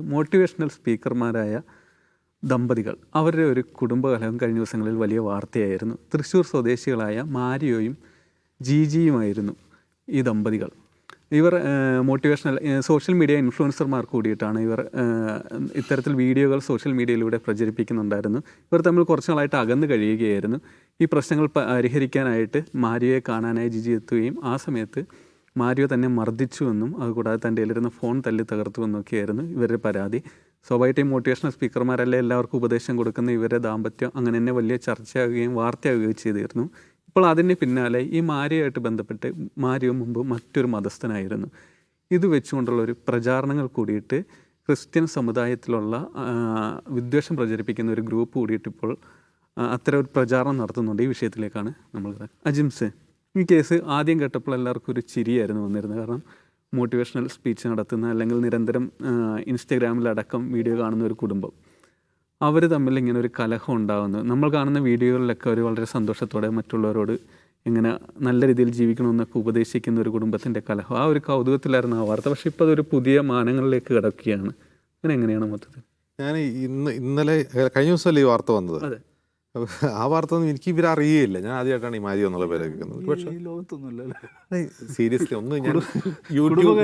Motivational സ്പീക്കർമാരായ ദമ്പതികൾ. അവരുടെ ഒരു കുടുംബകലഹം കഴിഞ്ഞ ദിവസങ്ങളിൽ വലിയ വാർത്തയായിരുന്നു. തൃശ്ശൂർ സ്വദേശികളായ മാരിയോയും ജിജിയുമായിരുന്നു ഈ ദമ്പതികൾ. ഇവർ മോട്ടിവേഷണൽ സോഷ്യൽ മീഡിയ ഇൻഫ്ലുവൻസർമാർ കൂടിയിട്ടാണ് ഇവർ ഇത്തരത്തിൽ വീഡിയോകൾ സോഷ്യൽ മീഡിയയിലൂടെ പ്രചരിപ്പിക്കുന്നുണ്ടായിരുന്നു. ഇവർ തമ്മിൽ കുറച്ച് നാളായിട്ട് അകന്നു കഴിയുകയായിരുന്നു. ഈ പ്രശ്നങ്ങൾ പരിഹരിക്കാനായിട്ട് മാരിയെ കാണാനായി ജിജി എത്തുകയും ആ സമയത്ത് മാരിയോ തന്നെ മർദ്ദിച്ചുവെന്നും അതുകൂടാതെ തന്റെ കയ്യിലിരുന്ന ഫോൺ തല്ലി തകർത്തുവെന്നൊക്കെയായിരുന്നു ഇവരുടെ പരാതി. സ്വാഭാവികമായിട്ടും മോട്ടിവേഷണൽ സ്പീക്കർമാരല്ലേ എല്ലാവർക്കും ഉപദേശം കൊടുക്കുന്ന ഇവരുടെ ദാമ്പത്യം അങ്ങനെ തന്നെ വലിയ ചർച്ചയാകുകയും വാർത്തയാകുകയും ചെയ്തിരുന്നു. ഇപ്പോൾ അതിന് പിന്നാലെ ഈ മാരിയായിട്ട് ബന്ധപ്പെട്ട് മാരിയോ മുമ്പ് മറ്റൊരു മതസ്ഥനായിരുന്നു. ഇത് വെച്ചുകൊണ്ടുള്ള ഒരു പ്രചാരണങ്ങൾ കൂടിയിട്ട് ക്രിസ്ത്യൻ സമുദായത്തിലുള്ള വിദ്വേഷം പ്രചരിപ്പിക്കുന്ന ഒരു ഗ്രൂപ്പ് കൂടിയിട്ട് ഇപ്പോൾ അത്തരം ഒരു പ്രചാരണം നടത്തുന്നുണ്ട് ഈ വിഷയത്തിലേക്കാണ് നമ്മൾ അജിംസ് ഈ കേസ് ആദ്യം കേട്ടപ്പോൾ എല്ലാവർക്കും ഒരു ചിരിയായിരുന്നു വന്നിരുന്നത്. കാരണം മോട്ടിവേഷണൽ സ്പീച്ച് നടത്തുന്ന അല്ലെങ്കിൽ നിരന്തരം ഇൻസ്റ്റഗ്രാമിലടക്കം വീഡിയോ കാണുന്ന ഒരു കുടുംബം. അവർ തമ്മിൽ ഇങ്ങനെ ഒരു കലഹം ഉണ്ടാകുന്നു നമ്മൾ കാണുന്ന വീഡിയോകളിലൊക്കെ അവർ വളരെ സന്തോഷത്തോടെ മറ്റുള്ളവരോട് ഇങ്ങനെ നല്ല രീതിയിൽ ജീവിക്കണമെന്നൊക്കെ ഉപദേശിക്കുന്ന ഒരു കുടുംബത്തിന്റെ കലഹം. ആ ഒരു കൗതുകത്തിലായിരുന്നു ആ വാർത്ത. പക്ഷേ ഇപ്പോൾ അതൊരു പുതിയ മാനങ്ങളിലേക്ക് കിടക്കുകയാണ്. അങ്ങനെ എങ്ങനെയാണ് മൊത്തത്തിൽ? ഞാൻ ഇന്ന് ഇന്നലെ കഴിഞ്ഞ ദിവസമല്ലേ ഈ വാർത്ത വന്നത്? ആ വാർത്ത ഒന്നും എനിക്ക് ഇവരെ അറിയുകയില്ല ഞാൻ ആദ്യമായിട്ടാണ് ഈ മാരി എന്നുള്ള പേര് കേൾക്കുന്നത്. പക്ഷേ ലോകത്തൊന്നുമല്ല സീരിയസ്ലി ഒന്ന് ഞാൻ യൂട്യൂബ്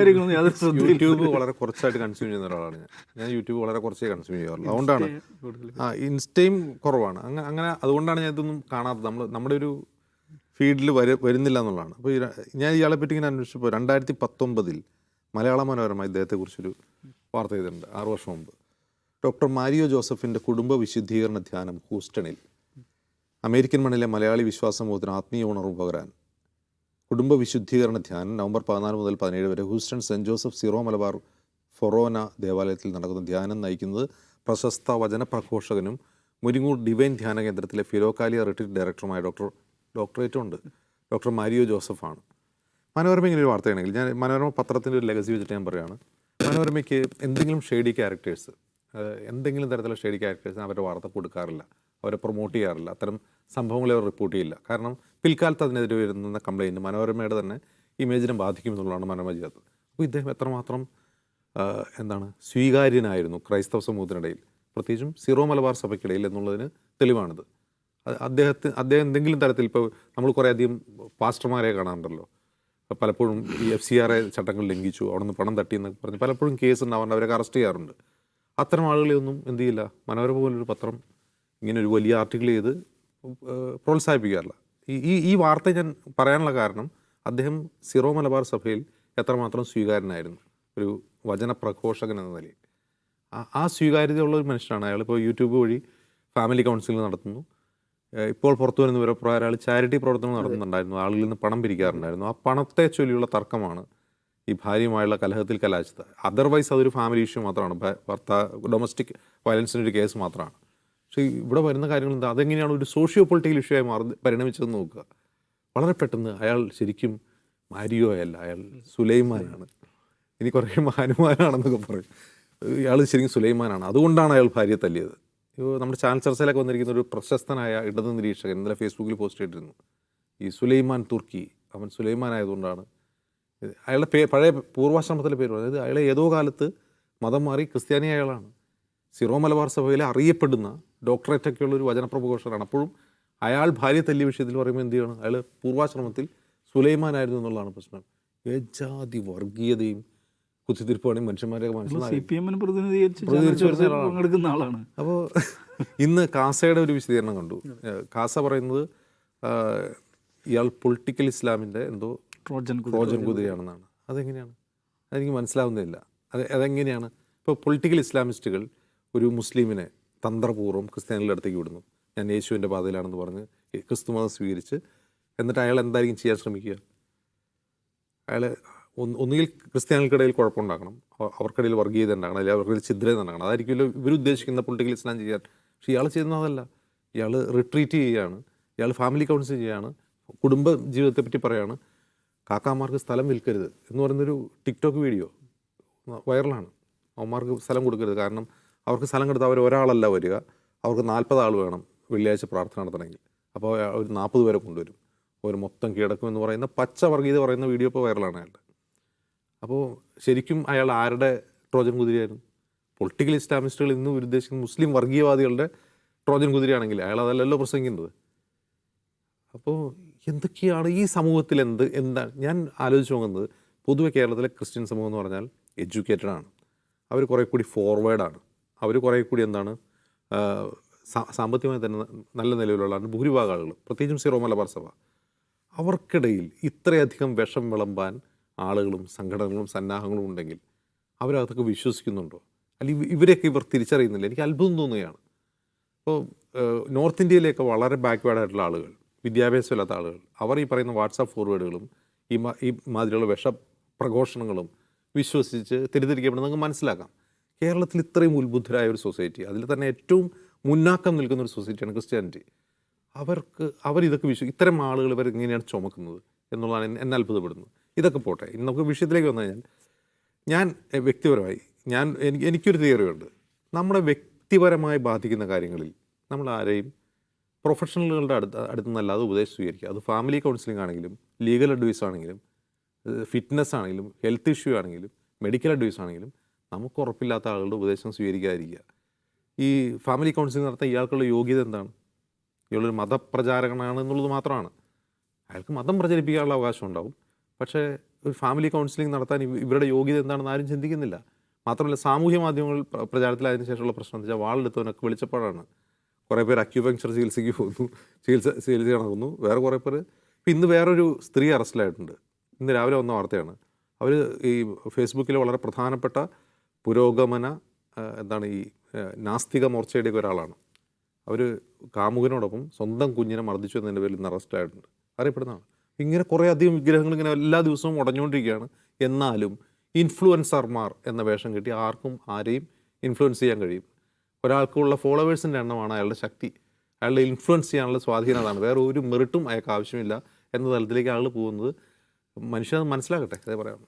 യൂട്യൂബ് വളരെ കുറച്ചായിട്ട് കൺസ്യൂം ചെയ്യുന്ന ഒരാളാണ് ഞാൻ. ഞാൻ യൂട്യൂബ് വളരെ കുറച്ചേ കൺസ്യൂം ചെയ്യാറുള്ളൂ. അതുകൊണ്ടാണ് ആ ഇൻസ്റ്റയും കുറവാണ്. അങ്ങനെ അങ്ങനെ അതുകൊണ്ടാണ് ഞാൻ ഇതൊന്നും കാണാത്തത്. നമ്മൾ നമ്മുടെ ഒരു ഫീൽഡിൽ വര വരുന്നില്ല എന്നുള്ളതാണ്. അപ്പോൾ ഞാൻ ഇയാളെ പറ്റി ഇങ്ങനെ അന്വേഷിച്ചപ്പോൾ രണ്ടായിരത്തി പത്തൊമ്പതിൽ മലയാള മനോരമ ഇദ്ദേഹത്തെക്കുറിച്ചൊരു വാർത്ത ചെയ്തിട്ടുണ്ട് ആറു വർഷം മുമ്പ്. ഡോക്ടർ മാരിയോ ജോസഫിന്റെ കുടുംബ വിശുദ്ധീകരണ ധ്യാനം ഹൂസ്റ്റണിൽ. അമേരിക്കൻ മണ്ണിലെ മലയാളി വിശ്വാസ സമൂഹത്തിന് ആത്മീയ ഉണർവ് പകരാൻ. കുടുംബ വിശുദ്ധീകരണ ധ്യാനം നവംബർ പതിനാല് മുതൽ പതിനേഴ് വരെ Houston Saint Joseph Syro Malabar Forane ദേവാലയത്തിൽ നടക്കുന്ന ധ്യാനം നയിക്കുന്നത് പ്രശസ്ത വചനപ്രഘോഷകനും മുരിങ്ങൂർ ഡിവൈൻ ധ്യാന കേന്ദ്രത്തിലെ ഫിലോകാലിയ റിട്രീറ്റ് ഡയറക്ടറുമായ ഡോക്ടർ ഡോക്ടറേറ്റും ഉണ്ട് ഡോക്ടർ മാരിയോ ജോസഫാണ്. മനോരമ ഇങ്ങനെ ഒരു വാർത്തയാണെങ്കിൽ ഞാൻ മനോരമ പത്രത്തിന്റെ ഒരു ലെഗസി വെച്ചിട്ട് ഞാൻ പറയുകയാണ് മനോരമയ്ക്ക് എന്തെങ്കിലും ഷെയ്ഡി ക്യാരക്ടേഴ്സ് എന്തെങ്കിലും തരത്തിലുള്ള ഷെയ്ഡി ക്യാരക്ടേഴ്സിന് അവരുടെ വാർത്ത കൊടുക്കാറില്ല അവരെ പ്രൊമോട്ട് ചെയ്യാറില്ല. അത്തരം സംഭവങ്ങളെ അവർ റിപ്പോർട്ട് ചെയ്യില്ല. കാരണം പിൽക്കാലത്ത് അതിനെതിരെ വരുന്ന കംപ്ലയിന്റ് മനോരമയുടെ തന്നെ ഇമേജിനെ ബാധിക്കുമെന്നുള്ളതാണ് മനോരമ ചെയ്യാത്തത് അപ്പോൾ ഇദ്ദേഹം എത്രമാത്രം എന്താണ് സ്വീകാര്യനായിരുന്നു ക്രൈസ്തവ സമൂഹത്തിനിടയിൽ. പ്രത്യേകിച്ചും സീറോ മലബാർ സഭയ്ക്കിടയിൽ എന്നുള്ളതിന് തെളിവാണിത്. അദ്ദേഹത്തിന് അദ്ദേഹം എന്തെങ്കിലും തരത്തിൽ ഇപ്പോൾ നമ്മൾ കുറേ അധികം പാസ്റ്റർമാരെ കാണാറുണ്ടല്ലോ. പലപ്പോഴും ഈ എഫ് സി ആർ എ ചട്ടങ്ങൾ ലംഘിച്ചു അവിടെ നിന്ന് പണം തട്ടി എന്നൊക്കെ പറഞ്ഞ് പലപ്പോഴും കേസ് ഉണ്ടാവാറുണ്ട് അവരൊക്കെ അറസ്റ്റ് ചെയ്യാറുണ്ട്. അത്തരം ആളുകളെ ഒന്നും എന്ത് ചെയ്യില്ല. മനോരമ പോലൊരു പത്രം ഇങ്ങനെ ഒരു വലിയ ആർട്ടിക്കിൾ ചെയ്ത് പ്രോത്സാഹിപ്പിക്കാറില്ല. ഈ ഈ വാർത്ത ഞാൻ പറയാനുള്ള കാരണം അദ്ദേഹം സിറോ മലബാർ സഭയിൽ എത്രമാത്രം സ്വീകാര്യനായിരുന്നു. ഒരു വചന പ്രഘോഷകൻ എന്ന നിലയിൽ. ആ- സ്വീകാര്യതയുള്ള ഒരു മനുഷ്യനാണ്. അയാൾ ഇപ്പോൾ യൂട്യൂബ് വഴി ഫാമിലി കൗൺസിലിംഗ് നടത്തുന്നു. ഇപ്പോൾ പുറത്തു വരുന്ന വിവരപ്രകാരം അയാൾ ചാരിറ്റി പ്രവർത്തനം നടത്തുന്നുണ്ടായിരുന്നു. ആളിൽ നിന്ന് പണം പിരിക്കാറുണ്ടായിരുന്നു. ആ പണത്തെ ചൊല്ലിയുള്ള തർക്കമാണ് ഈ ഭാര്യയുമായുള്ള കലഹത്തിൽ കലാശിച്ചത്. അതർവൈസ് അതൊരു ഫാമിലി ഇഷ്യൂ മാത്രമാണ്. ഭർത്താ ഡൊമസ്റ്റിക് വയലൻസിന്റെ ഒരു കേസ് മാത്രമാണ്. പക്ഷേ ഇവിടെ വരുന്ന കാര്യങ്ങൾ എന്താ അതെങ്ങനെയാണ് ഒരു സോഷ്യോ പൊളിറ്റിക്കൽ ഇഷ്യൂ ആയി മാറി പരിണമിച്ചതെന്ന് നോക്കുക. വളരെ പെട്ടെന്ന് അയാൾ ശരിക്കും മാരിയോ അല്ല അയാൾ സുലൈമാനാണ്. ഇനി കുറേ ഹനുമാനാണെന്നൊക്കെ പറയും. ഇയാൾ ശരിക്കും സുലൈമാനാണ്. അതുകൊണ്ടാണ് അയാൾ ഭാര്യയെ തല്ലിയത്. നമ്മുടെ ചാനൽ ചർച്ചയിലൊക്കെ വന്നിരിക്കുന്ന ഒരു പ്രശസ്തനായ ഇടത് നിരീക്ഷകൻ ഇന്നലെ ഫേസ്ബുക്കിൽ പോസ്റ്റ് ചെയ്തിരുന്നു. ഈ സുലൈമാൻ തുർക്കി അവൻ സുലൈമാൻ ആയതുകൊണ്ടാണ് അയാളുടെ പേ പഴയ പൂർവാശ്രമത്തിലെ പേര് അതായത് അയാളെ ഏതോ കാലത്ത് മതം മാറി ക്രിസ്ത്യാനി അയാളാണ് സിറോ മലബാർ സഭയിലെ അറിയപ്പെടുന്ന ഡോക്ടറേറ്റ് ഡോക്ടറേറ്റൊക്കെയുള്ള ഒരു വചനപ്രഘോഷകനാണ് അപ്പോഴും അയാൾ ഭാര്യ തല്ലിയ വിഷയത്തിൽ പറയുമ്പോൾ എന്ത് ചെയ്യണം? അയാൾ പൂർവാശ്രമത്തിൽ സുലൈമാനായിരുന്നു എന്നുള്ളതാണ് പ്രശ്നം. ഏജാതി വർഗീയതയും കുത്തിത്തിരിപ്പാണ് മനുഷ്യന്മാരെ മനസ്സിലായി. ആളാണ്. പങ്കെടുക്കുന്ന ആളാണ്. അപ്പോൾ ഇന്ന് കാസയുടെ ഒരു വിശദീകരണം കണ്ടു. കാസ പറയുന്നത് ഇയാൾ പൊളിറ്റിക്കൽ ഇസ്ലാമിന്റെ എന്തോ ട്രോജൻ. ട്രോജൻ കുതിരയാണെന്നാണ്. അതെങ്ങനെയാണ്? അതെനിക്ക് മനസ്സിലാവുന്നില്ല അത് അതെങ്ങനെയാണ്? ഇപ്പോൾ പൊളിറ്റിക്കൽ ഇസ്ലാമിസ്റ്റുകൾ ഒരു മുസ്ലിമിനെ തന്ത്രപൂർവം ക്രിസ്ത്യാനികളുടെ അടുത്തേക്ക് വിടുന്നു. ഞാൻ യേശുവിന്റെ പാതയിലാണെന്ന് പറഞ്ഞ് ക്രിസ്തു മതം സ്വീകരിച്ച് എന്നിട്ട് അയാൾ എന്തായിരിക്കും ചെയ്യാൻ ശ്രമിക്കുക? അയാൾ ഒന്ന് ഒന്നുകിൽ ക്രിസ്ത്യാനികൾക്കിടയിൽ കുഴപ്പമുണ്ടാക്കണം അവ- അവർക്കിടയിൽ വർഗീയത ഉണ്ടാകണം. അല്ലെങ്കിൽ അവർക്കിടയിൽ ഛിദ്രത ഉണ്ടാകണം. അതായിരിക്കുമല്ലോ ഇവരുദ്ദേശിക്കുന്ന പൊളിറ്റിക്കൽ ഇസ്ലാം ചെയ്യാൻ. പക്ഷേ ഇയാൾ ചെയ്യുന്ന അതല്ല. ഇയാൾ റിട്രീറ്റ് ചെയ്യുകയാണ്. ഇയാൾ ഫാമിലി കൗൺസിൽ ചെയ്യുകയാണ്. കുടുംബ ജീവിതത്തെ പറ്റി പറയാണ്. കാക്കാമാർക്ക് സ്ഥലം വിൽക്കരുത് എന്ന് പറയുന്നൊരു ടിക്ടോക്ക് വീഡിയോ വൈറലാണ്. അവന്മാർക്ക് സ്ഥലം കൊടുക്കരുത്. കാരണം അവർക്ക് സ്ഥലം കൊടുത്താൽ അവർ ഒരാളല്ല വരിക. അവർക്ക് നാൽപ്പത് ആൾ വേണം വെള്ളിയാഴ്ച പ്രാർത്ഥന നടത്തണമെങ്കിൽ. അപ്പോൾ ഒരു നാൽപ്പത് പേരെ കൊണ്ടുവരും. ഒരു മൊത്തം കിടക്കും എന്ന് പറയുന്ന പച്ച വർഗീയത പറയുന്ന വീഡിയോ ഇപ്പോൾ വൈറലാണ് അയാളുടെ. അപ്പോൾ ശരിക്കും അയാൾ ആരുടെ ട്രോജൻ കുതിരയായിരുന്നു? പൊളിറ്റിക്കൽ ഇസ്ലാമിസ്റ്റുകൾ ഇന്ന് ഉദ്ദേശിക്കുന്ന മുസ്ലിം വർഗീയവാദികളുടെ ട്രോജൻ കുതിരയാണെങ്കിൽ അയാൾ അതല്ലല്ലോ പ്രസംഗിക്കുന്നത്. അപ്പോൾ എന്തൊക്കെയാണ് ഈ സമൂഹത്തിൽ എന്ത് എന്താ? ഞാൻ ആലോചിച്ച് നോക്കുന്നത് പൊതുവെ കേരളത്തിലെ ക്രിസ്ത്യൻ സമൂഹം എന്ന് പറഞ്ഞാൽ എഡ്യൂക്കേറ്റഡ് ആണ് അവർ കുറേ കൂടി ഫോർവേഡാണ്. അവർ കുറേ കൂടി എന്താണ് സാമ്പത്തികമായി തന്നെ നല്ല നിലവിലുള്ളതാണ് ഭൂരിഭാഗം ആളുകൾ പ്രത്യേകിച്ചും സിറോ മലബാർ സഭ. അവർക്കിടയിൽ ഇത്രയധികം വിഷം വിളമ്പാൻ ആളുകളും സംഘടനകളും സന്നാഹങ്ങളും ഉണ്ടെങ്കിൽ അവരതൊക്കെ വിശ്വസിക്കുന്നുണ്ടോ? അല്ലെങ്കിൽ ഇവരെയൊക്കെ ഇവർ തിരിച്ചറിയുന്നില്ല. എനിക്ക് അത്ഭുതം തോന്നുകയാണ്. ഇപ്പോൾ നോർത്ത് ഇന്ത്യയിലേക്ക് വളരെ ബാക്ക്വേർഡ് ആയിട്ടുള്ള ആളുകൾ വിദ്യാഭ്യാസമില്ലാത്ത ആളുകൾ അവർ ഈ പറയുന്ന വാട്സാപ്പ് ഫോർവേഡുകളും ഈ ഈ മാതിരിയുള്ള വിഷ പ്രഘോഷണങ്ങളും വിശ്വസിച്ച് തെറ്റിദ്ധരിക്കപ്പെടുന്നത് നിങ്ങൾക്ക് മനസ്സിലാക്കാം. കേരളത്തിൽ ഇത്രയും ഉത്ബുദ്ധരായ ഒരു സൊസൈറ്റി അതിൽ തന്നെ ഏറ്റവും മുന്നാക്കം നിൽക്കുന്ന ഒരു സൊസൈറ്റിയാണ് ക്രിസ്ത്യാനിറ്റി. അവർക്ക് അവരിതൊക്കെ വിശ്വ ഇത്തരം ആളുകൾ ഇവർ ഇങ്ങനെയാണ് ചുമക്കുന്നത് എന്നുള്ളതാണ് എന്നെ- അത്ഭുതപ്പെടുന്നത്. ഇതൊക്കെ പോട്ടെ നമുക്ക് വിഷയത്തിലേക്ക് വന്നു കഴിഞ്ഞാൽ ഞാൻ വ്യക്തിപരമായി ഞാൻ എനിക്ക് എനിക്കൊരു തിയറിയുണ്ട് നമ്മുടെ വ്യക്തിപരമായി ബാധിക്കുന്ന കാര്യങ്ങളിൽ നമ്മൾ ആരെയും പ്രൊഫഷണലുകളുടെ അടുത്ത് അടുത്ത് നിന്നല്ലാതെ ഉപദേശം സ്വീകരിക്കുക. അത് ഫാമിലി കൗൺസിലിംഗ് ആണെങ്കിലും ലീഗൽ അഡ്വൈസ് ആണെങ്കിലും ഫിറ്റ്നസ് ആണെങ്കിലും ഹെൽത്ത് ഇഷ്യൂ ആണെങ്കിലും മെഡിക്കൽ അഡ്വൈസ് ആണെങ്കിലും നമുക്ക് ഉറപ്പില്ലാത്ത ആളുകളുടെ ഉപദേശം സ്വീകരിക്കാതിരിക്കുക. ഈ ഫാമിലി കൗൺസിലിംഗ് നടത്താൻ ഇയാൾക്കുള്ള യോഗ്യത എന്താണ്? ഇയാളൊരു മതപ്രചാരകനാണ് എന്നുള്ളത് മാത്രമാണ്. അയാൾക്ക് മതം പ്രചരിപ്പിക്കാനുള്ള അവകാശം ഉണ്ടാവും. പക്ഷേ ഒരു ഫാമിലി കൗൺസിലിംഗ് നടത്താൻ ഇവരുടെ യോഗ്യത എന്താണെന്ന് ആരും ചിന്തിക്കുന്നില്ല. മാത്രമല്ല സാമൂഹ്യ മാധ്യമങ്ങൾ പ്രചാരത്തിൽ പ്രചാരത്തിലായതിനു ശേഷമുള്ള പ്രശ്നം എന്ന് വെച്ചാൽ വാളെടുത്തവനൊക്കെ വെളിച്ചപ്പാടാണ് കുറേ പേര് അക്യൂപങ്ചർ ചികിത്സയ്ക്ക് പോകുന്നു ചികിത്സ ചികിത്സ നടക്കുന്നു. വേറെ കുറേ പേര് ഇപ്പം ഇന്ന് വേറൊരു സ്ത്രീ അറസ്റ്റിലായിട്ടുണ്ട് ഇന്ന് രാവിലെ വന്ന വാർത്തയാണ്. അവർ ഈ ഫേസ്ബുക്കിലെ വളരെ പ്രധാനപ്പെട്ട പുരോഗമന എന്താണ് ഈ നാസ്തിക മോർച്ചയുടെയൊക്കെ ഒരാളാണ്. അവർ കാമുകനോടൊപ്പം സ്വന്തം കുഞ്ഞിനെ മർദ്ദിച്ചു എന്നതിന്റെ പേരിൽ ഇന്ന് അറസ്റ്റ് ആയിട്ടുണ്ട്. അറിയപ്പെടുന്നതാണ്. ഇങ്ങനെ കുറേ അധികം വിഗ്രഹങ്ങൾ ഇങ്ങനെ എല്ലാ ദിവസവും ഉടഞ്ഞുകൊണ്ടിരിക്കുകയാണ്. എന്നാലും ഇൻഫ്ലുവൻസർമാർ എന്ന വേഷം കിട്ടി ആർക്കും ആരെയും ഇൻഫ്ലുവൻസ് ചെയ്യാൻ കഴിയും. ഒരാൾക്കുള്ള ഫോളോവേഴ്സിന്റെ എണ്ണമാണ് അയാളുടെ ശക്തി. അയാളുടെ ഇൻഫ്ലുവൻസ് ചെയ്യാനുള്ള സ്വാധീനം അതാണ്. വേറെ ഒരു മെറിട്ടും അയാൾക്ക് ആവശ്യമില്ല എന്ന തലത്തിലേക്ക് ആൾ പോകുന്നത് മനുഷ്യൻ അത് മനസ്സിലാക്കട്ടെ അതേ പറയാം.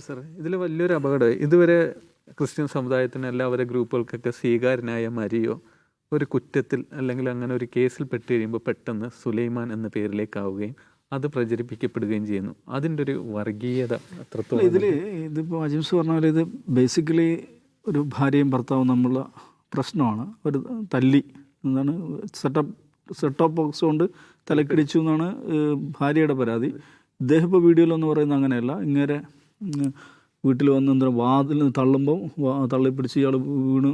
സാറേ ഇതിൽ വലിയൊരു അപകടം. ഇതുവരെ ക്രിസ്ത്യൻ സമുദായത്തിന് എല്ലാവരെ ഗ്രൂപ്പുകൾക്കൊക്കെ സ്വീകാരനായ മരിയോ ഒരു കുറ്റത്തിൽ അല്ലെങ്കിൽ അങ്ങനെ ഒരു കേസിൽ പെട്ട് കഴിയുമ്പോൾ പെട്ടെന്ന് സുലൈമാൻ എന്ന പേരിലേക്കാവുകയും അത് പ്രചരിപ്പിക്കപ്പെടുകയും ചെയ്യുന്നു. അതിന്റെ ഒരു വർഗീയത അത്രത്തോളം ഇതിൽ ഇതിപ്പോൾ അജിംസ് പറഞ്ഞ പോലെ ഇത് ബേസിക്കലി ഒരു ഭാര്യയും ഭർത്താവും തമ്മിലുള്ള പ്രശ്നമാണ്. ഒരു തല്ലി എന്താണ് സെറ്റപ്പ് സെറ്റപ്പ് ബോക്സ് കൊണ്ട് തലക്കടിച്ചു എന്നാണ് ഭാര്യയുടെ പരാതി. ഇദ്ദേഹം ഇപ്പോൾ വീഡിയോയിലൊന്നും പറയുന്നത് അങ്ങനെയല്ല. ഇങ്ങനെ വീട്ടിൽ വന്ന് എന്താ വാതിൽ തള്ളുമ്പോൾ തള്ളിപ്പിടിച്ച് ഇയാൾ വീണ്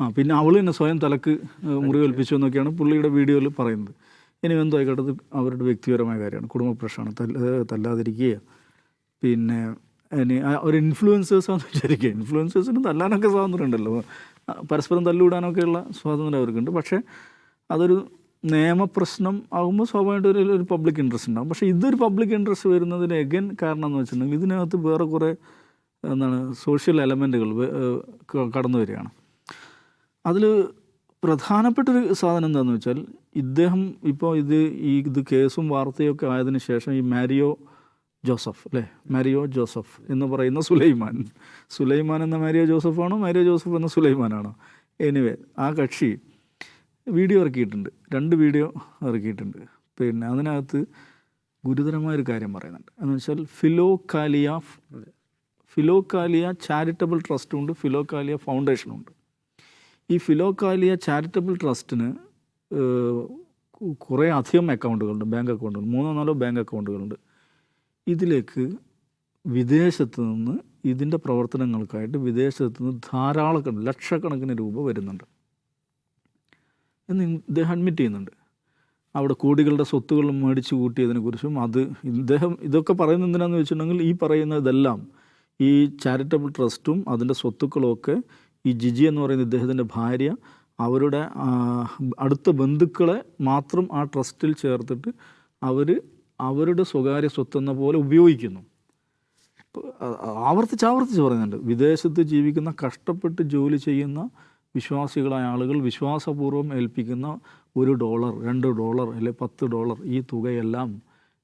ആ പിന്നെ അവൾ തന്നെ സ്വയം തലക്ക് മുറിവേൽപ്പിച്ചു എന്നൊക്കെയാണ് പുള്ളിയുടെ വീഡിയോയിൽ പറയുന്നത്. ഇനി എന്തോ ആയിക്കോട്ടെ അവരുടെ വ്യക്തിപരമായ കാര്യമാണ്. കുടുംബ പ്രശ്നമാണ്. തല്ല തല്ലാതിരിക്കുക പിന്നെ ഇനി ഒരു ഇൻഫ്ലുവൻസേഴ്സാണെന്ന് വിചാരിക്കുക. ഇൻഫ്ലുവൻസേഴ്സിന് തല്ലാനൊക്കെ സ്വാതന്ത്ര്യം ഉണ്ടല്ലോ പരസ്പരം തല്ലുവിടാനൊക്കെയുള്ള സ്വാതന്ത്ര്യം അവർക്കുണ്ട്. പക്ഷേ അതൊരു നിയമപ്രശ്നം ആകുമ്പോൾ സ്വാഭാവികമായിട്ട് ഒരു ഒരു പബ്ലിക് ഇൻട്രസ്റ്റ് ഉണ്ടാകും പക്ഷേ ഇതൊരു പബ്ലിക് ഇൻട്രസ്റ്റ് വരുന്നതിന് എഗൻ കാരണം എന്ന് വെച്ചിട്ടുണ്ടെങ്കിൽ ഇതിനകത്ത് വേറെ കുറേ എന്താണ് സോഷ്യൽ എലമെന്റുകൾ കടന്നു വരികയാണ്. അതിൽ പ്രധാനപ്പെട്ടൊരു സാധനം എന്താണെന്ന് വെച്ചാൽ ഇദ്ദേഹം ഇപ്പോൾ ഇത് ഈ ഇത് കേസും വാർത്തയൊക്കെ ആയതിനു ശേഷം ഈ മാരിയോ ജോസഫ് അല്ലേ? മാരിയോ ജോസഫ് എന്ന് പറയുന്ന സുലൈമാൻ. സുലൈമാൻ എന്ന മാരിയോ ജോസഫാണോ? മാരിയോ ജോസഫ് എന്ന സുലൈമാനാണോ? എനിവേ ആ കക്ഷി വീഡിയോ ഇറക്കിയിട്ടുണ്ട്. രണ്ട് വീഡിയോ ഇറക്കിയിട്ടുണ്ട്. പിന്നെ അതിനകത്ത് ഗുരുതരമായ ഒരു കാര്യം പറയുന്നുണ്ട്. എന്ന് വെച്ചാൽ ഫിലോകാലിയ ഫിലോകാലിയ ചാരിറ്റബിൾ ട്രസ്റ്റും ഉണ്ട് ഫിലോകാലിയ ഫൗണ്ടേഷനും ഉണ്ട് ഈ ഫിലോകാലിയ ചാരിറ്റബിൾ ട്രസ്റ്റിന് കുറേ അധികം അക്കൗണ്ടുകളുണ്ട്. ബാങ്ക് അക്കൗണ്ടുകൾ മൂന്നോ നാലോ ബാങ്ക് അക്കൗണ്ടുകളുണ്ട്. ഇതിലേക്ക് വിദേശത്ത് നിന്ന് ഇതിന്റെ പ്രവർത്തനങ്ങൾക്കായിട്ട് വിദേശത്ത് നിന്ന് ധാരാളം ലക്ഷക്കണക്കിന് രൂപ വരുന്നുണ്ട്. എന്ന് ഇദ്ദേഹം അഡ്മിറ്റ് ചെയ്യുന്നുണ്ട്. അവിടെ കോടികളുടെ സ്വത്തുകൾ മേടിച്ചു കൂട്ടിയതിനെക്കുറിച്ചും അത് ഇദ്ദേഹം ഇതൊക്കെ പറയുന്നത് എന്തിനാന്ന് വെച്ചിട്ടുണ്ടെങ്കിൽ ഈ പറയുന്ന ഇതെല്ലാം ഈ ചാരിറ്റബിൾ ട്രസ്റ്റും അതിന്റെ സ്വത്തുക്കളുമൊക്കെ ഈ ജിജി എന്ന് പറയുന്ന ഇദ്ദേഹത്തിന്റെ ഭാര്യ അവരുടെ അടുത്ത ബന്ധുക്കളെ മാത്രം ആ ട്രസ്റ്റിൽ ചേർത്തിട്ട് അവർ അവരുടെ സ്വകാര്യ സ്വത്തെന്ന പോലെ ഉപയോഗിക്കുന്നു. ആവർത്തിച്ച് ആവർത്തിച്ച് പറയുന്നുണ്ട്. വിദേശത്ത് ജീവിക്കുന്ന കഷ്ടപ്പെട്ട് ജോലി ചെയ്യുന്ന വിശ്വാസികളായ ആളുകൾ വിശ്വാസപൂർവം ഏൽപ്പിക്കുന്ന ഒരു ഡോളർ രണ്ട് ഡോളർ അല്ലെ പത്ത് ഡോളർ ഈ തുകയെല്ലാം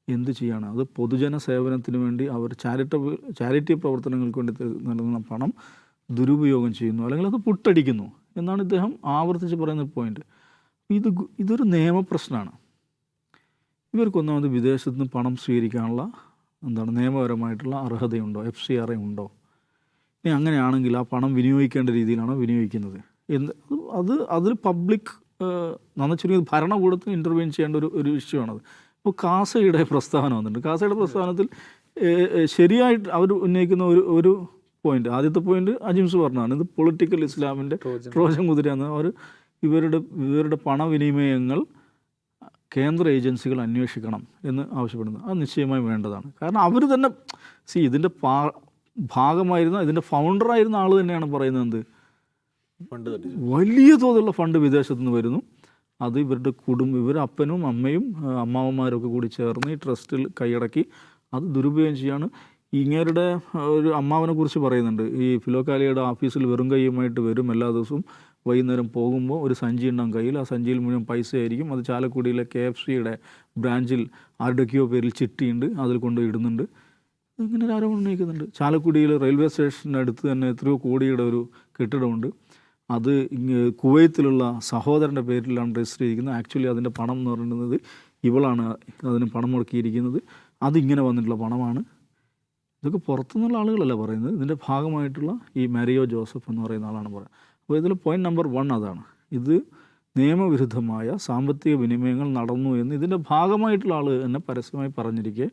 എന്ത് ചെയ്യാണ്? അത് പൊതുജന സേവനത്തിന് വേണ്ടി അവർ ചാരിറ്റബിൾ ചാരിറ്റി പ്രവർത്തനങ്ങൾക്ക് വേണ്ടി നൽകുന്ന പണം ദുരുപയോഗം ചെയ്യുന്നു അല്ലെങ്കിൽ അത് പുട്ടടിക്കുന്നു എന്നാണ് ഇദ്ദേഹം ആവർത്തിച്ച് പറയുന്ന പോയിന്റ് ഇത് ഇതൊരു നിയമപ്രശ്നമാണ്. ഇവർക്കൊന്നാമത് വിദേശത്ത് നിന്ന് പണം സ്വീകരിക്കാനുള്ള എന്താണ് നിയമപരമായിട്ടുള്ള അർഹതയുണ്ടോ? എഫ് സി ആർ ഉണ്ടോ? ഇനി അങ്ങനെയാണെങ്കിൽ ആ പണം വിനിയോഗിക്കേണ്ട രീതിയിലാണോ വിനിയോഗിക്കുന്നത്? എന്ത് അത് അതിൽ പബ്ലിക് നന്ന ചുരുങ്ങിയത് ഭരണകൂടത്തിന് ഇന്റർവ്യൂൻ ചെയ്യേണ്ട ഒരു ഒരു വിഷയമാണത്. ഇപ്പോൾ കാസയുടെ പ്രസ്താവന വന്നിട്ടുണ്ട്. കാസയുടെ പ്രസ്താവനത്തിൽ ശരിയായിട്ട് അവർ ഉന്നയിക്കുന്ന ഒരു ഒരു പോയിന്റ് ആദ്യത്തെ പോയിന്റ് അജിംസ് പറഞ്ഞതാണ് ഇത് പൊളിറ്റിക്കൽ ഇസ്ലാമിന്റെ ട്രോജൻ. കുതിരയാണ്. അവർ ഇവരുടെ ഇവരുടെ പണവിനിമയങ്ങൾ കേന്ദ്ര ഏജൻസികൾ അന്വേഷിക്കണം എന്ന് ആവശ്യപ്പെടുന്നു. അത് നിശ്ചയമായും വേണ്ടതാണ്. കാരണം അവർ തന്നെ സി ഇതിന്റെ പാ ഭാഗമായിരുന്ന ഇതിന്റെ ഫൗണ്ടറായിരുന്ന ആൾ തന്നെയാണ് പറയുന്നത് എന്ത്? വലിയ തോതിലുള്ള ഫണ്ട് വിദേശത്തു നിന്ന് വരുന്നു. അത് ഇവരുടെ കുടുംബം ഇവർ അപ്പനും അമ്മയും അമ്മാവന്മാരൊക്കെ കൂടി ചേർന്ന് ഈ ട്രസ്റ്റിൽ കൈയടക്കി അത് ദുരുപയോഗം ചെയ്യാണ്. ഇങ്ങേരുടെ ഒരു അമ്മാവനെ കുറിച്ച് പറയുന്നുണ്ട്. ഈ ഫിലോക്കാലിയുടെ ഓഫീസിൽ വെറും കൈയുമായിട്ട് വരും. എല്ലാ ദിവസവും വൈകുന്നേരം പോകുമ്പോൾ ഒരു സഞ്ചി ഉണ്ടാകും കയ്യിൽ. ആ സഞ്ചിയിൽ മുഴുവൻ പൈസ ആയിരിക്കും അത് ചാലക്കുടിയിലെ കെ എഫ് സിയുടെ ബ്രാഞ്ചിൽ ആരുടെക്കെയോ പേരിൽ ചിട്ടിയുണ്ട്. അതിൽ കൊണ്ട് ഇടുന്നുണ്ട്. ഇങ്ങനെ ഒരു ആരോപണം ഉന്നയിക്കുന്നുണ്ട്. ചാലക്കുടിയിൽ റെയിൽവേ സ്റ്റേഷന്റെ അടുത്ത് തന്നെ എത്രയോ കോടിയുടെ ഒരു കെട്ടിടമുണ്ട്. അത് കുവൈത്തിലുള്ള സഹോദരന്റെ പേരിലാണ് രജിസ്റ്റർ ചെയ്തിരിക്കുന്നത്. ആക്ച്വലി അതിന്റെ പണം എന്ന് പറയുന്നത് ഇവളാണ് അതിന് പണം മുടക്കിയിരിക്കുന്നത്. അതിങ്ങനെ വന്നിട്ടുള്ള പണമാണ്. ഇതൊക്കെ പുറത്തുനിന്നുള്ള ആളുകളല്ല പറയുന്നത്? ഇതിന്റെ ഭാഗമായിട്ടുള്ള ഈ മാരിയോ ജോസഫ് എന്ന് പറയുന്ന ആളാണ് പറയുന്നത്. അപ്പോൾ ഇതിൽ പോയിന്റ് നമ്പർ വൺ അതാണ്. ഇത് നിയമവിരുദ്ധമായ സാമ്പത്തിക വിനിമയങ്ങൾ നടന്നു എന്ന് ഇതിന്റെ ഭാഗമായിട്ടുള്ള ആൾ തന്നെ പരസ്യമായി പറഞ്ഞിരിക്കെ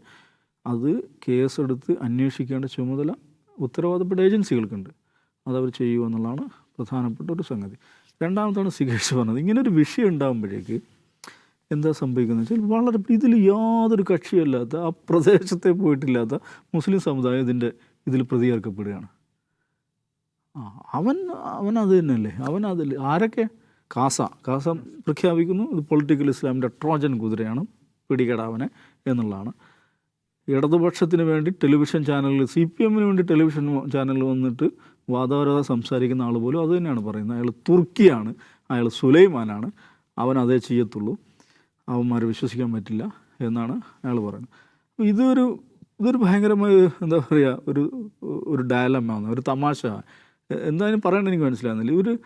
അത് കേസെടുത്ത് അന്വേഷിക്കേണ്ട ചുമതല ഉത്തരവാദപ്പെട്ട ഏജൻസികൾക്കുണ്ട് അതവർ ചെയ്യൂ എന്നുള്ളതാണ് പ്രധാനപ്പെട്ട ഒരു സംഗതി. രണ്ടാമത്താണ് സികേഷ് പറഞ്ഞത്. ഇങ്ങനെ ഒരു വിഷയം ഉണ്ടാകുമ്പോഴേക്ക് എന്താ സംഭവിക്കുന്നത് വെച്ചാൽ വളരെ ഇതിൽ യാതൊരു കക്ഷിയല്ലാത്ത ആ പ്രദേശത്തെ പോയിട്ടില്ലാത്ത മുസ്ലിം സമുദായം ഇതിന്റെ ഇതിൽ പ്രതികർക്കപ്പെടുകയാണ് അവൻ അവൻ അത് തന്നെയല്ലേ? അവൻ അതിൽ ആരൊക്കെ? കാസ. കാസ പ്രഖ്യാപിക്കുന്നു. ഇത് പൊളിറ്റിക്കൽ ഇസ്ലാമിന്റെ ട്രോജൻ കുതിരയാണ്. പിടികെടാവനെ എന്നുള്ളതാണ്. ഇടതുപക്ഷത്തിന് വേണ്ടി ടെലിവിഷൻ ചാനലിൽ സി പി എമ്മിന് വേണ്ടി ടെലിവിഷൻ ചാനലിൽ വന്നിട്ട് വാദവരത സംസാരിക്കുന്ന ആൾ പോലും അത് തന്നെയാണ് പറയുന്നത്. അയാൾ തുർക്കിയാണ്. അയാൾ സുലൈമാനാണ്. അവൻ അതേ ചെയ്യത്തുള്ളൂ. അവന്മാരെ വിശ്വസിക്കാൻ പറ്റില്ല എന്നാണ് അയാൾ പറയുന്നത്. അപ്പോൾ ഇതൊരു ഇതൊരു ഭയങ്കരമായ എന്താ പറയുക ഒരു ഒരു ഡയലമാണ് ഒരു തമാശ. എന്തായാലും പറയണത് എനിക്ക് മനസ്സിലാകുന്നില്ല. ഒരു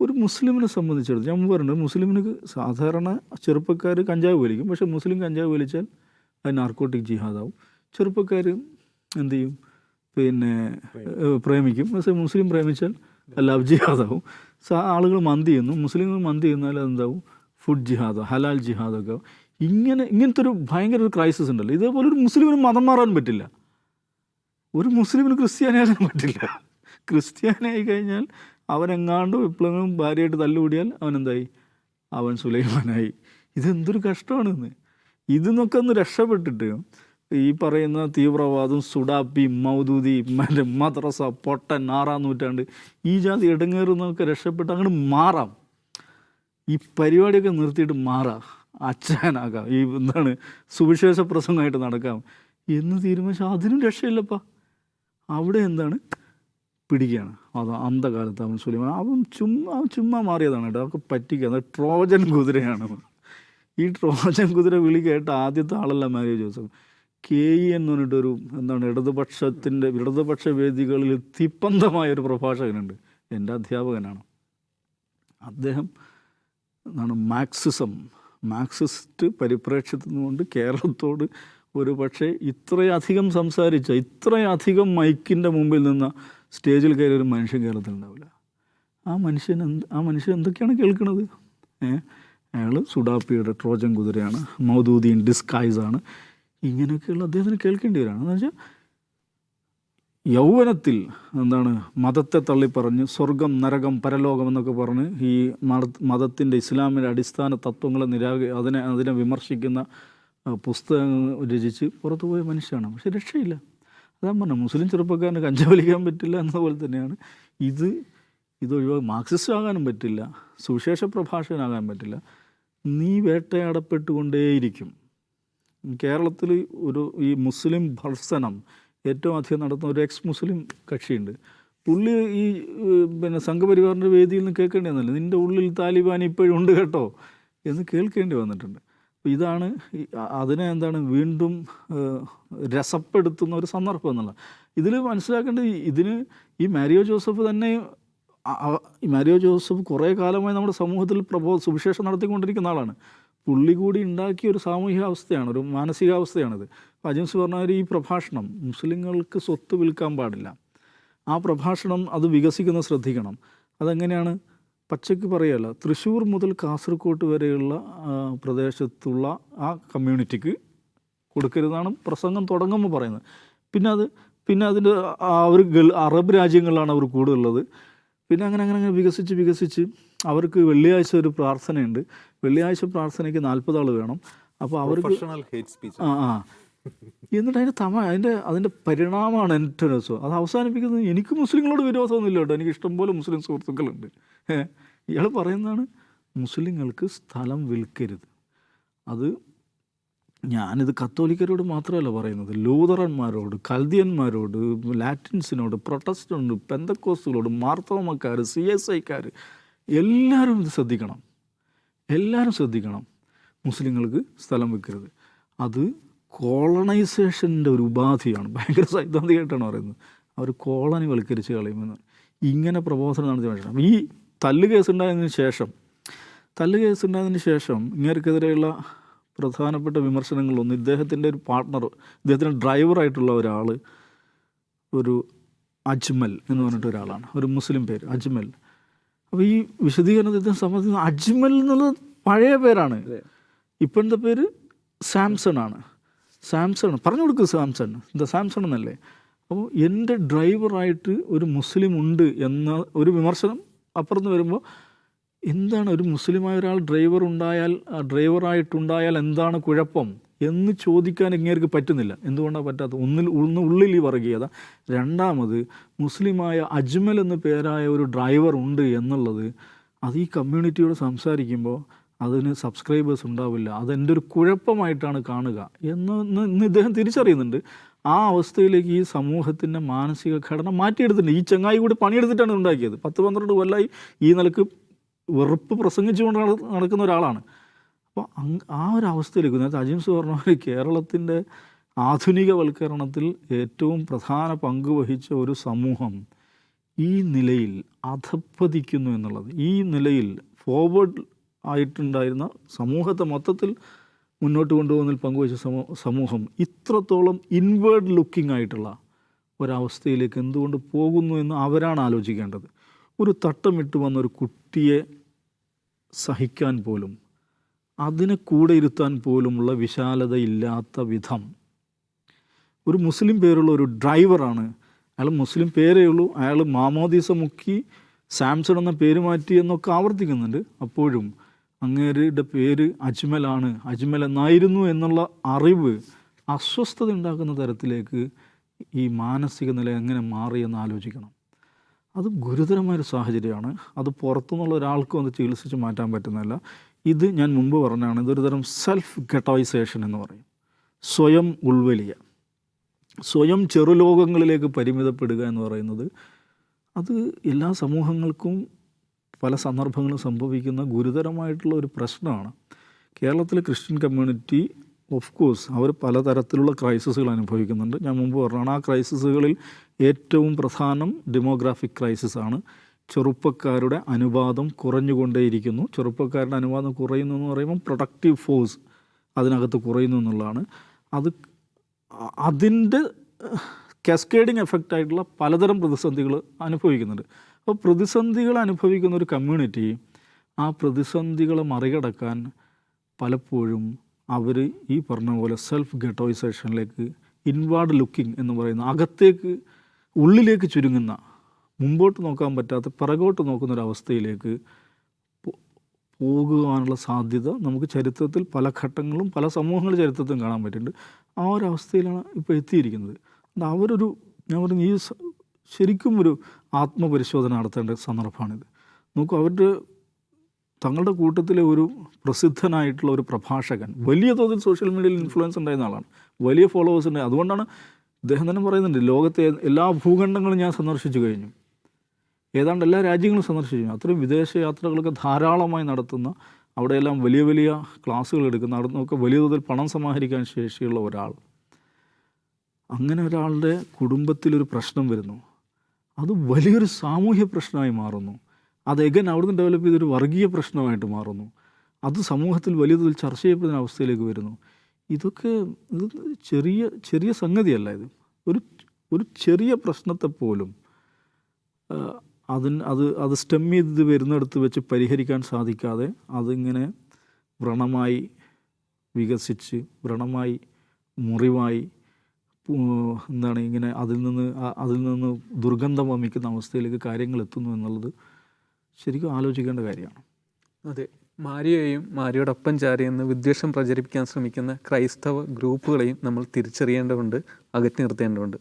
ഒരു മുസ്ലിമിനെ സംബന്ധിച്ചിടത്ത് ഞാൻ പറഞ്ഞത് മുസ്ലിമിന് സാധാരണ ചെറുപ്പക്കാർ കഞ്ചാവ് വലിക്കും. പക്ഷേ മുസ്ലിം കഞ്ചാവ് വലിച്ചാൽ അത് നാർക്കോട്ടിക് ജിഹാദാവും ചെറുപ്പക്കാർ എന്ത് ചെയ്യും? പിന്നെ പ്രേമിക്കും. മുസ്ലിം പ്രേമിച്ചാൽ ലവ് ജിഹാദാവും. സാ ആളുകൾ മന്തി ചെയ്യുന്നു. മുസ്ലിങ്ങൾ മന്തി ചെയ്യുന്നാൽ അതെന്താവും? ഫുഡ് ജിഹാദോ ഹലാൽ ജിഹാദൊക്കെ. ഇങ്ങനെ ഇങ്ങനത്തെ ഒരു ഭയങ്കര ഒരു ക്രൈസിസ് ഉണ്ടല്ലോ. ഇതേപോലെ ഒരു മുസ്ലിമിന് മതം മാറാൻ പറ്റില്ല. ഒരു മുസ്ലിമിന് ക്രിസ്ത്യാനിയാകാൻ പറ്റില്ല. ക്രിസ്ത്യാനിയായി കഴിഞ്ഞാൽ അവനെങ്ങാണ്ട് വിപ്ലവം ഭാര്യയായിട്ട് തല്ലുകൂടിയാൽ അവൻ എന്തായി അവൻ സുലൈമാനായി. ഇതെന്തൊരു കഷ്ടമാണെന്ന്. ഇതിന്നൊക്കെ ഒന്ന് രക്ഷപ്പെട്ടിട്ട് ഈ പറയുന്ന തീവ്രവാദം സുഡാപ്പി മൗദൂദി മറ്റേ മദ്രസ പൊട്ടൻ ആറാം നൂറ്റാണ്ട് ഈ ജാതി ഇടങ്ങേറുന്നൊക്കെ രക്ഷപ്പെട്ട് അങ്ങോട്ട് മാറാം. ഈ പരിപാടിയൊക്കെ നിർത്തിയിട്ട് മാറാം. അച്ഛനാകാം. ഈ എന്താണ് സുവിശേഷ പ്രസംഗമായിട്ട് നടക്കാം. എന്ന് തീരുമാനിച്ചാൽ അതിനും രക്ഷയില്ലപ്പാ. അവിടെ എന്താണ്? പിടിക്കുകയാണ്. അത് അന്ധകാലത്ത് അവൻ സുലിമാൻ. അവൻ ചുമ്മാ ചുമ്മാ മാറിയതാണ് കേട്ടോ. അവർക്ക് പറ്റിക്കുക. ട്രോജൻ കുതിരയാണ്. ഈ ട്രോജൻ കുതിര വിളി കേട്ട ആദ്യത്തെ ആളല്ല മാരിയോ ജോസഫ്. കെ ഇ എന്ന് പറഞ്ഞിട്ടൊരു എന്താണ് ഇടതുപക്ഷത്തിന്റെ ഇടതുപക്ഷ വേദികളിൽ തിപ്പന്തമായ ഒരു പ്രഭാഷകനുണ്ട്. എന്റെ അധ്യാപകനാണ്. അദ്ദേഹം എന്താണ് മാക്സിസം മാക്സിസ്റ്റ് പരിപ്രേക്ഷ്യത്തിൽ കേരളത്തോട് ഒരു പക്ഷേ ഇത്രയധികം സംസാരിച്ച ഇത്രയധികം മൈക്കിന്റെ മുമ്പിൽ നിന്ന സ്റ്റേജിൽ കയറിയ ഒരു മനുഷ്യൻ കേരളത്തിൽ ഉണ്ടാവില്ല. ആ മനുഷ്യൻ എന്ത് ആ മനുഷ്യൻ എന്തൊക്കെയാണ് കേൾക്കുന്നത് ഏഹ് അയാൾ സുഡാപ്പിയുടെ ട്രോജൻ കുതിരയാണ് മൗദൂദീൻ ഡിസ്കൈസാണ്. ഇങ്ങനെയൊക്കെയുള്ള അദ്ദേഹത്തിന് കേൾക്കേണ്ടി വരാണ്. എന്ന് വെച്ചാൽ യൗവനത്തിൽ എന്താണ് മതത്തെ തള്ളിപ്പറഞ്ഞ് സ്വർഗം നരകം പരലോകം എന്നൊക്കെ പറഞ്ഞ് ഈ മത മതത്തിന്റെ ഇസ്ലാമിന്റെ അടിസ്ഥാന തത്വങ്ങളെ നിരാക അതിനെ അതിനെ വിമർശിക്കുന്ന പുസ്തകം രചിച്ച് പുറത്തു പോയ മനുഷ്യനാണ്. പക്ഷെ രക്ഷയില്ല. അതാ പറഞ്ഞു മുസ്ലിം ചെറുപ്പക്കാരന് കഞ്ചവലിക്കാൻ പറ്റില്ല എന്നതുപോലെ തന്നെയാണ്. ഇത് ഇത് ഒഴിവാക്കി മാർക്സിസ്റ്റ് ആകാനും പറ്റില്ല. സുവിശേഷ പ്രഭാഷകനാകാൻ പറ്റില്ല. നീ വേട്ടയാടപ്പെട്ടുകൊണ്ടേയിരിക്കും. കേരളത്തിൽ ഒരു ഈ മുസ്ലിം ഭർസനം ഏറ്റവും അധികം നടത്തുന്ന ഒരു എക്സ് മുസ്ലിം കക്ഷിയുണ്ട്. പുള്ളി ഈ പിന്നെ സംഘപരിവാറിന്റെ വേദിയിൽ നിന്ന് കേൾക്കേണ്ടി വന്നില്ല നിന്റെ ഉള്ളിൽ താലിബാൻ ഇപ്പോഴും ഉണ്ട് കേട്ടോ എന്ന് കേൾക്കേണ്ടി വന്നിട്ടുണ്ട്. അപ്പോൾ ഇതാണ് അതിനെ എന്താണ് വീണ്ടും രസപ്പെടുത്തുന്ന ഒരു സന്ദർഭം എന്നുള്ള ഇതിൽ മനസ്സിലാക്കേണ്ടത് ഇതിന് ഈ മാരിയോ ജോസഫ് തന്നെ മാരിയോ ജോസഫ് കുറേ കാലമായി നമ്മുടെ സമൂഹത്തിൽ പ്രബോ സുവിശേഷം നടത്തിക്കൊണ്ടിരിക്കുന്ന ആളാണ്. പുള്ളി കൂടി ഉണ്ടാക്കിയ ഒരു സാമൂഹികാവസ്ഥയാണ് ഒരു മാനസികാവസ്ഥയാണിത്. അജിംസ് പറഞ്ഞ ഈ പ്രഭാഷണം മുസ്ലിങ്ങൾക്ക് സ്വത്ത് വിൽക്കാൻ പാടില്ല. ആ പ്രഭാഷണം അത് വികസിക്കുന്ന ശ്രദ്ധിക്കണം. അതെങ്ങനെയാണ്? പച്ചയ്ക്ക് പറയല്ല തൃശ്ശൂർ മുതൽ കാസർഗോഡ് വരെയുള്ള പ്രദേശത്തുള്ള ആ കമ്മ്യൂണിറ്റിക്ക് കൊടുക്കരുതാണ് പ്രസംഗം തുടങ്ങുമ്പോൾ പറയുന്നത്. പിന്നെ അത് പിന്നെ അതിന്റെ അവർ ഗൾ അറബ് രാജ്യങ്ങളിലാണ് അവർ കൂടുതലുള്ളത്. പിന്നെ അങ്ങനെ അങ്ങനെ അങ്ങനെ വികസിച്ച് വികസിച്ച് അവർക്ക് വെള്ളിയാഴ്ച ഒരു പ്രാർത്ഥനയുണ്ട്. വെള്ളിയാഴ്ച പ്രാർത്ഥനയ്ക്ക് നാൽപ്പത് ആൾ വേണം. അപ്പോൾ അവർക്ക് ആ ആ. എന്നിട്ട് അതിന്റെ തമ അതിന്റെ അതിന്റെ പരിണാമമാണ് എന്റെ രസം. അത് അവസാനിപ്പിക്കുന്നത് എനിക്ക് മുസ്ലിങ്ങളോട് വിരോധമൊന്നുമില്ല കേട്ടോ. എനിക്ക് ഇഷ്ടംപോലെ മുസ്ലിം സുഹൃത്തുക്കളുണ്ട്. ഇയാൾ പറയുന്നതാണ് മുസ്ലിങ്ങൾക്ക് സ്ഥലം വിൽക്കരുത്. അത് ഞാനിത് കത്തോലിക്കരോട് മാത്രമല്ല പറയുന്നത്. ലൂതറന്മാരോട് കൽദിയന്മാരോട് ലാറ്റിൻസിനോട് പ്രൊട്ടസ്റ്റന്റ് പെന്തക്കോസുകളോട് മാർത്തോമക്കാർ സി എസ് ഐക്കാർ എല്ലാവരും ഇത് ശ്രദ്ധിക്കണം. എല്ലാവരും ശ്രദ്ധിക്കണം. മുസ്ലിങ്ങൾക്ക് സ്ഥലം വെക്കരുത്. അത് കോളണൈസേഷന്റെ ഒരു ഉപാധിയാണ്. ഭയങ്കര സൈദ്ധാന്തികമായിട്ടാണ് പറയുന്നത്. അവർ കോളനി വൽക്കരിച്ച് കളയുമെന്ന്. ഇങ്ങനെ പ്രബോധനം നടത്തി വേണം ഈ തല്ല് കേസുണ്ടായതിനു ശേഷം തല്ല് കേസുണ്ടായതിനു ശേഷം ഇങ്ങനെക്കെതിരെയുള്ള പ്രധാനപ്പെട്ട വിമർശനങ്ങളൊന്നും ഇദ്ദേഹത്തിന്റെ ഒരു പാർട്ട്ണർ ഇദ്ദേഹത്തിന്റെ ഡ്രൈവറായിട്ടുള്ള ഒരാൾ ഒരു അജ്മൽ എന്ന് പറഞ്ഞിട്ട് ഒരാളാണ് ഒരു മുസ്ലിം പേര് അജ്മൽ. അപ്പോൾ ഈ വിശദീകരണത്തിൽ സംബന്ധിച്ച് അജ്മൽ എന്നുള്ളത് പഴയ പേരാണ്. ഇപ്പോഴത്തെ പേര് സാംസൺ ആണ്. സാംസൺ പറഞ്ഞു കൊടുക്കുക സാംസൺ. എന്താ സാംസൺ എന്നല്ലേ? അപ്പോൾ എന്റെ ഡ്രൈവറായിട്ട് ഒരു മുസ്ലിം ഉണ്ട് എന്ന ഒരു വിമർശനം അപ്പുറത്ത് വരുമ്പോൾ എന്താണ് ഒരു മുസ്ലിമായ ഒരാൾ ഡ്രൈവർ ഉണ്ടായാൽ ആ ഡ്രൈവറായിട്ടുണ്ടായാൽ എന്താണ് കുഴപ്പം? എന്ന് ചോദിക്കാൻ ഇങ്ങേർക്ക് പറ്റുന്നില്ല. എന്തുകൊണ്ടാണ് പറ്റാത്തത്? ഒന്നിൽ ഒന്ന് ഉള്ളിൽ ഈ വർഗീയത രണ്ടാമത് മുസ്ലിമായ അജ്മൽ എന്ന പേരായ ഒരു ഡ്രൈവർ ഉണ്ട് എന്നുള്ളത് അത് ഈ കമ്മ്യൂണിറ്റിയോട് സംസാരിക്കുമ്പോൾ അതിന് സബ്സ്ക്രൈബേഴ്സ് ഉണ്ടാവില്ല. അതെന്റെ ഒരു കുഴപ്പമായിട്ടാണ് കാണുക എന്ന് ഇന്ന് ഇദ്ദേഹം തിരിച്ചറിയുന്നുണ്ട്. ആ അവസ്ഥയിലേക്ക് ഈ സമൂഹത്തിന്റെ മാനസിക ഘടന മാറ്റിയെടുത്തിട്ടുണ്ട്. ഈ ചങ്ങായി കൂടി പണിയെടുത്തിട്ടാണ് ഉണ്ടാക്കിയത്. പത്ത് പന്ത്രണ്ട് കൊല്ലമായി ഈ നിലയ്ക്ക് വെറുപ്പ് പ്രസംഗിച്ചുകൊണ്ട് നടക്കുന്ന ഒരാളാണ്. അപ്പോൾ ആ ഒരു അവസ്ഥയിലേക്ക് പറഞ്ഞ പോലെ കേരളത്തിന്റെ ആധുനികവൽക്കരണത്തിൽ ഏറ്റവും പ്രധാന പങ്ക് വഹിച്ച ഒരു സമൂഹം ഈ നിലയിൽ അധപ്പതിക്കുന്നു എന്നുള്ളത്. ഈ നിലയിൽ ഫോർവേഡ് ആയിട്ടുണ്ടായിരുന്ന സമൂഹത്തെ മൊത്തത്തിൽ മുന്നോട്ട് കൊണ്ടുപോകുന്നതിൽ പങ്കുവച്ച സമൂഹം ഇത്രത്തോളം ഇൻവേർഡ് ലുക്കിംഗ് ആയിട്ടുള്ള ഒരവസ്ഥയിലേക്ക് എന്തുകൊണ്ട് പോകുന്നു എന്ന് അവരാണ് ആലോചിക്കേണ്ടത്. ഒരു തട്ടമിട്ട് വന്ന ഒരു കുട്ടിയെ സഹിക്കാൻ പോലും അതിനെ കൂടെ ഇരുത്താൻ പോലുമുള്ള വിശാലതയില്ലാത്ത വിധം. ഒരു മുസ്ലിം പേരുള്ള ഒരു ഡ്രൈവറാണ്. അയാൾ മുസ്ലിം പേരേ ഉള്ളൂ. അയാൾ മാമോദീസ മുക്കി സാംസൺ എന്ന പേര് മാറ്റി എന്നൊക്കെ ആവർത്തിക്കുന്നുണ്ട്. അപ്പോഴും അങ്ങേരുടെ പേര് അജ്മലാണ്. അജ്മൽ എന്നായിരുന്നു എന്നുള്ള അറിവ് അസ്വസ്ഥത ഉണ്ടാക്കുന്ന തരത്തിലേക്ക് ഈ മാനസിക നില എങ്ങനെ മാറി എന്ന് ആലോചിക്കണം. അത് ഗുരുതരമായൊരു സാഹചര്യമാണ്. അത് പുറത്തുനിന്നുള്ള ഒരാൾക്കും അത് ചികിത്സിച്ച് മാറ്റാൻ പറ്റുന്നതല്ല. ഇത് ഞാൻ മുമ്പ് പറഞ്ഞാണ് ഇതൊരു തരം സെൽഫ് ഗട്ടോയിസേഷൻ എന്ന് പറയും. സ്വയം ഉൾവലിയ. സ്വയം ചെറുലോകങ്ങളിലേക്ക് പരിമിതപ്പെടുക എന്ന് പറയുന്നത് അത് എല്ലാ സമൂഹങ്ങൾക്കും പല സന്ദർഭങ്ങളും സംഭവിക്കുന്ന ഗുരുതരമായിട്ടുള്ള ഒരു പ്രശ്നമാണ്. കേരളത്തിലെ ക്രിസ്ത്യൻ കമ്മ്യൂണിറ്റി ഓഫ് കോഴ്സ് അവർ പലതരത്തിലുള്ള ക്രൈസിസുകൾ അനുഭവിക്കുന്നുണ്ട്. ഞാൻ മുമ്പ് പറഞ്ഞാണ് ആ ക്രൈസിസുകളിൽ ഏറ്റവും പ്രധാനം ഡെമോഗ്രാഫിക് ക്രൈസിസ് ആണ്. ചെറുപ്പക്കാരുടെ അനുപാതം കുറഞ്ഞുകൊണ്ടേയിരിക്കുന്നു. ചെറുപ്പക്കാരുടെ അനുപാതം കുറയുന്നു എന്ന് പറയുമ്പോൾ പ്രൊഡക്റ്റീവ് ഫോഴ്സ് അതിനകത്ത് കുറയുന്നു എന്നുള്ളതാണ്. അത് അതിന്റെ കാസ്കേഡിങ് എഫക്റ്റ് ആയിട്ടുള്ള പലതരം പ്രതിസന്ധികൾ അനുഭവിക്കുന്നുണ്ട്. അപ്പോൾ പ്രതിസന്ധികൾ അനുഭവിക്കുന്ന ഒരു കമ്മ്യൂണിറ്റി ആ പ്രതിസന്ധികളെ മറികടക്കാൻ പലപ്പോഴും അവർ ഈ പറഞ്ഞ പോലെ സെൽഫ് ഗെറ്റോയിസേഷനിലേക്ക് ഇൻവാർഡ് ലുക്കിംഗ് എന്ന് പറയുന്ന അകത്തേക്ക് ഉള്ളിലേക്ക് ചുരുങ്ങുന്ന മുമ്പോട്ട് നോക്കാൻ പറ്റാത്ത പിറകോട്ട് നോക്കുന്നൊരവസ്ഥയിലേക്ക് പോകുവാനുള്ള സാധ്യത നമുക്ക് ചരിത്രത്തിൽ പല ഘട്ടങ്ങളും പല സമൂഹങ്ങളുടെ ചരിത്രത്തിലും കാണാൻ പറ്റുന്നുണ്ട്. ആ ഒരു അവസ്ഥയിലാണ് ഇപ്പോൾ എത്തിയിരിക്കുന്നത്. അത് അവരൊരു ഞാൻ പറഞ്ഞു ഈ ശരിക്കും ഒരു ആത്മപരിശോധന നടത്തേണ്ട സന്ദർഭമാണിത്. നോക്കൂ അവരുടെ തങ്ങളുടെ കൂട്ടത്തിലെ ഒരു പ്രസിദ്ധനായിട്ടുള്ള ഒരു പ്രഭാഷകൻ വലിയ തോതിൽ സോഷ്യൽ മീഡിയയിൽ ഇൻഫ്ലുവൻസ് ഉണ്ടായിരുന്ന ആളാണ്. വലിയ ഫോളോവേഴ്സ് ഉണ്ട്. അതുകൊണ്ടാണ് അദ്ദേഹം തന്നെ പറയുന്നുണ്ട് ലോകത്തെ എല്ലാ ഭൂഖണ്ഡങ്ങളും ഞാൻ സന്ദർശിച്ചു കഴിഞ്ഞു. ഏതാണ്ട് എല്ലാ രാജ്യങ്ങളും സന്ദർശിച്ചു അത്രയും വിദേശ യാത്രകളൊക്കെ ധാരാളമായി നടത്തുന്ന അവിടെയെല്ലാം വലിയ വലിയ ക്ലാസ്സുകൾ എടുക്കുന്ന അവിടെ നിന്നൊക്കെ വലിയ തോതിൽ പണം സമാഹരിക്കാൻ ശേഷിയുള്ള ഒരാൾ. അങ്ങനെ ഒരാളുടെ കുടുംബത്തിലൊരു പ്രശ്നം വരുന്നു. അത് വലിയൊരു സാമൂഹ്യ പ്രശ്നമായി മാറുന്നു. അത് എഗൻ അവിടുന്ന് ഡെവലപ്പ് ചെയ്തൊരു വർഗീയ പ്രശ്നമായിട്ട് മാറുന്നു. അത് സമൂഹത്തിൽ വലിയ തോതിൽ ചർച്ച ചെയ്യപ്പെടുന്ന അവസ്ഥയിലേക്ക് വരുന്നു. ഇതൊക്കെ ഇത് ചെറിയ ചെറിയ സംഗതിയല്ല ഇത്. ഒരു ഒരു ചെറിയ പ്രശ്നത്തെ പോലും അതിന് അത് അത് സ്റ്റെം ചെയ്ത് വരുന്നിടത്ത് വെച്ച് പരിഹരിക്കാൻ സാധിക്കാതെ അതിങ്ങനെ വ്രണമായി വികസിച്ച് വ്രണമായി മുറിവായി എന്താണ് ഇങ്ങനെ അതിൽ നിന്ന് അതിൽ നിന്ന് ദുർഗന്ധം വമിക്കുന്ന അവസ്ഥയിലേക്ക് കാര്യങ്ങൾ എത്തുന്നു എന്നുള്ളത് ശരിക്കും ആലോചിക്കേണ്ട കാര്യമാണ്. അതെ. മാരിയെയും മാരിയോടൊപ്പം ചാരിയെന്ന് വിദ്വേഷം പ്രചരിപ്പിക്കാൻ ശ്രമിക്കുന്ന ക്രൈസ്തവ ഗ്രൂപ്പുകളെയും നമ്മൾ തിരിച്ചറിയേണ്ടതുണ്ട് അകറ്റി നിർത്തേണ്ടതുണ്ട്.